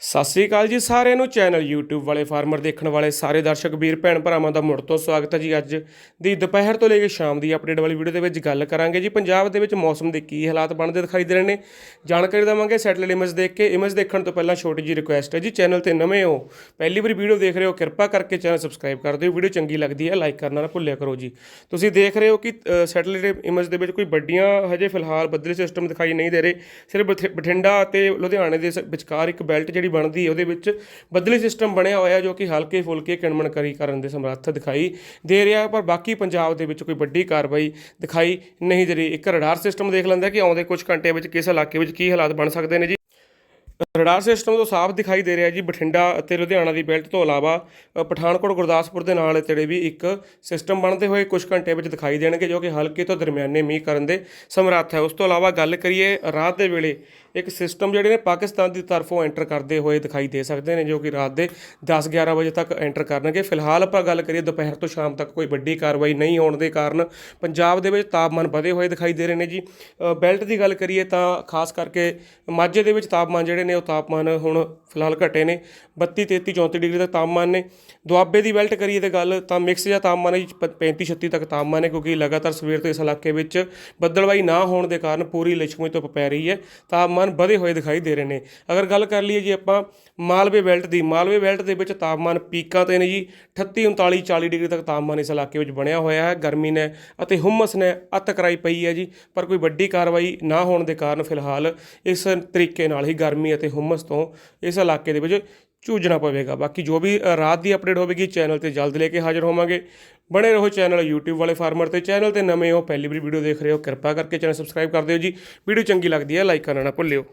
ਸਤਿ ਸ੍ਰੀ ਅਕਾਲ ਜੀ ਸਾਰਿਆਂ ਨੂੰ, ਚੈਨਲ YouTube ਵਾਲੇ ਫਾਰਮਰ ਦੇਖਣ ਵਾਲੇ ਸਾਰੇ ਦਰਸ਼ਕ, ਵੀਰ ਭੈਣ ਭਰਾਵਾਂ ਦਾ ਮੁੜ ਤੋਂ ਸਵਾਗਤ ਹੈ ਜੀ ਅੱਜ ਦੀ ਦੁਪਹਿਰ ਤੋਂ ਲੈ ਕੇ ਸ਼ਾਮ ਦੀ ਅਪਡੇਟ ਵਾਲੀ ਵੀਡੀਓ ਦੇ ਵਿੱਚ ਗੱਲ ਕਰਾਂਗੇ ਜੀ। ਪੰਜਾਬ ਦੇ ਵਿੱਚ ਮੌਸਮ ਦੇ ਕੀ ਹਾਲਾਤ ਬਣਦੇ ਦਿਖਾਈ ਦੇ ਰਹੇ ਨੇ, ਜਾਣਕਾਰੀ ਦੇਵਾਂਗੇ ਸੈਟਲਾਈਟ ਇਮੇਜ ਦੇਖ ਕੇ। ਇਮੇਜ ਦੇਖਣ ਤੋਂ ਪਹਿਲਾਂ ਛੋਟੀ ਜੀ ਰਿਕੁਐਸਟ ਹੈ ਜੀ ਚੈਨਲ ਤੇ ਨਵੇਂ ਹੋ, ਪਹਿਲੀ ਵਾਰੀ ਵੀਡੀਓ ਦੇਖ ਰਹੇ ਹੋ, ਕਿਰਪਾ ਕਰਕੇ ਚੈਨਲ ਸਬਸਕ੍ਰਾਈਬ ਕਰ ਦਿਓ। ਵੀਡੀਓ ਚੰਗੀ ਲੱਗਦੀ ਹੈ ਲਾਈਕ ਕਰਨਾ ਨਾ ਭੁੱਲਿਆ ਕਰੋ ਜੀ। ਤੁਸੀਂ ਦੇਖ ਰਹੇ ਹੋ ਕਿ ਸੈਟੇਲਾਈਟ ਇਮੇਜ ਦੇ ਵਿੱਚ ਕੋਈ ਵੱਡੀਆਂ ਹਜੇ ਫਿਲਹਾਲ ਬੱਦਲੀ ਸਿਸਟਮ ਦਿਖਾਈ ਨਹੀਂ ਦੇ ਰਹੇ, ਸਿਰਫ ਬਠ- ਬਠਿੰਡਾ ਅਤੇ ਲੁਧਿਆਣੇ ਦੇ ਸ- ਵਿਚਕਾਰ ਇੱਕ ਬੈਲਟ ਜਿਹੜੀ ਬਣਦੀ ਹੈ, ਉਹਦੇ ਵਿੱਚ ਬਦਲੀ ਸਿਸਟਮ ਬਣਿਆ ਹੋਇਆ ਜੋ ਕਿ ਹਲਕੇ ਫੁਲਕੇ ਕਿਣਮਣਕਰੀ ਕਰਨ ਦੇ ਸਮਰੱਥ ਦਿਖਾਈ ਦੇ ਰਿਹਾ ਪਰ ਬਾਕੀ ਪੰਜਾਬ ਦੇ ਵਿੱਚ ਕੋਈ ਵੱਡੀ ਕਾਰਵਾਈ ਦਿਖਾਈ ਨਹੀਂ ਦੇ ਰਹੀ। ਇੱਕ ਰਡਾਰ ਸਿਸਟਮ ਦੇਖ ਲੈਂਦਾ ਕਿ ਆਉਂਦੇ ਕੁਝ ਘੰਟੇ ਵਿੱਚ ਕਿਸ ਇਲਾਕੇ ਵਿੱਚ ਕੀ ਹਾਲਾਤ ਬਣ ਸਕਦੇ ਨੇ ਜੀ। ਰਡਾਰ ਸਿਸਟਮ ਤੋਂ ਸਾਫ਼ ਦਿਖਾਈ ਦੇ ਰਿਹਾ ਜੀ, ਬਠਿੰਡਾ ਅਤੇ ਲੁਧਿਆਣਾ ਦੀ ਬੈਲਟ ਤੋਂ ਇਲਾਵਾ ਪਠਾਨਕੋਟ, ਗੁਰਦਾਸਪੁਰ ਦੇ ਨਾਲ ਤੇੜੇ ਵੀ ਇੱਕ ਸਿਸਟਮ ਬਣਦੇ ਹੋਏ ਕੁਝ ਘੰਟੇ ਵਿੱਚ ਦਿਖਾਈ ਦੇਣਗੇ, ਜੋ ਕਿ ਹਲਕੇ ਤੋਂ ਦਰਮਿਆਨੇ ਮੀਂਹ ਕਰਨ ਦੇ ਸਮਰੱਥ ਹੈ। ਉਸ ਤੋਂ ਇਲਾਵਾ ਗੱਲ ਕਰੀਏ ਰਾਤ ਦੇ ਵੇਲੇ ਇੱਕ ਸਿਸਟਮ ਜਿਹੜੇ ਨੇ ਪਾਕਿਸਤਾਨ ਦੀ ਤਰਫੋਂ ਐਂਟਰ ਕਰਦੇ ਹੋਏ ਦਿਖਾਈ ਦੇ ਸਕਦੇ ਨੇ, ਜੋ ਕਿ ਰਾਤ ਦੇ 10-11 ਵਜੇ ਤੱਕ ਐਂਟਰ ਕਰਨਗੇ। ਫਿਲਹਾਲ ਆਪਾਂ ਗੱਲ ਕਰੀਏ, ਦੁਪਹਿਰ ਤੋਂ ਸ਼ਾਮ ਤੱਕ ਕੋਈ ਵੱਡੀ ਕਾਰਵਾਈ ਨਹੀਂ ਹੋਣ ਦੇ ਕਾਰਨ ਪੰਜਾਬ ਦੇ ਵਿੱਚ ਤਾਪਮਾਨ ਵਧੇ ਹੋਏ ਦਿਖਾਈ ਦੇ ਰਹੇ ਨੇ ਜੀ। ਬੈਲਟ ਦੀ ਗੱਲ ਕਰੀਏ ਤਾਂ ਖਾਸ ਕਰਕੇ ਮਾਝੇ ਦੇ ਵਿੱਚ ਤਾਪਮਾਨ ਜਿਹੜੇ ਨੇ, ਉਹ ਤਾਪਮਾਨ ਹੁਣ ਫਿਲਹਾਲ ਘਟੇ ਨੇ। 32 33 34 ਡਿਗਰੀ ਤੱਕ ਤਾਪਮਾਨ ਨੇ। ਦੁਆਬੇ ਦੀ ਬੈਲਟ ਕਰੀਏ ਤੇ ਗੱਲ ਤਾਂ ਮਿਕਸ ਜਿਹਾ ਤਾਪਮਾਨ ਹੈ ਜੀ, ਪ- 35 36 ਤੱਕ ਤਾਪਮਾਨ ਹੈ ਕਿਉਂਕਿ ਲਗਾਤਾਰ ਸਵੇਰ ਤੋਂ ਇਸ ਇਲਾਕੇ ਵਿੱਚ ਬੱਦਲਵਾਈ ਨਾ ਹੋਣ ਦੇ ਕਾਰਨ ਪੂਰੀ ਲਿਸ਼ਕਵੀਂ ਧੁੱਪ ਪੈ ਰਹੀ ਹੈ। ਤਾਪਮਾਨ ਵਧੇ ਹੋਏ ਦਿਖਾਈ ਦੇ ਰਹੇ ਨੇ। ਅਗਰ ਗੱਲ ਕਰ ਲਈਏ ਜੀ ਆਪਾਂ ਮਾਲਵੇ ਬੈਲਟ ਦੀ ਮਾਲਵੇ ਬੈਲਟ ਦੇ ਵਿੱਚ ਤਾਪਮਾਨ ਪੀਕਾਂ ਤੇ ਨੇ ਜੀ। 38 39 40 ਡਿਗਰੀ ਤੱਕ ਤਾਪਮਾਨ ਇਸ ਇਲਾਕੇ ਵਿੱਚ ਬਣਿਆ ਹੋਇਆ ਹੈ। ਗਰਮੀ ਨੇ ਅਤੇ ਹੁਮਸ ਨੇ ਅੱਤ ਕਰਾਈ ਪਈ ਹੈ ਜੀ ਪਰ ਕੋਈ ਵੱਡੀ ਕਾਰਵਾਈ ਨਾ ਹੋਣ ਦੇ ਕਾਰਨ ਫਿਲਹਾਲ ਇਸ ਤਰੀਕੇ ਨਾਲ ਹੀ ਗਰਮੀ ਅਤੇ ਹੁਮਸ ਤੋਂ ਇਸ ਇਲਾਕੇ ਦੇ ਵਿੱਚ ਚੂਝਣਾ ਪਵੇਗਾ। ਬਾਕੀ ਜੋ ਵੀ ਰਾਤ ਦੀ ਅਪਡੇਟ ਹੋਵੇਗੀ ਚੈਨਲ ਤੇ ਜਲਦ ਲੈ ਕੇ ਹਾਜ਼ਰ ਹੋਵਾਂਗੇ। ਬਣੇ ਰਹੋ ਚੈਨਲ YouTube ਵਾਲੇ ਫਾਰਮਰ ਤੇ। ਚੈਨਲ ਤੇ ਨਵੇਂ ਹੋ, ਪਹਿਲੀ ਵਾਰੀ ਵੀਡੀਓ ਦੇਖ ਰਹੇ ਹੋ, ਕਿਰਪਾ ਕਰਕੇ ਚੈਨਲ ਸਬਸਕ੍ਰਾਈਬ ਕਰ ਦਿਓ ਜੀ। ਵੀਡੀਓ ਚੰਗੀ ਲੱਗਦੀ ਹੈ ਲਾਈਕ ਕਰਨਾ ਨਾ ਭੁੱਲਿਓ।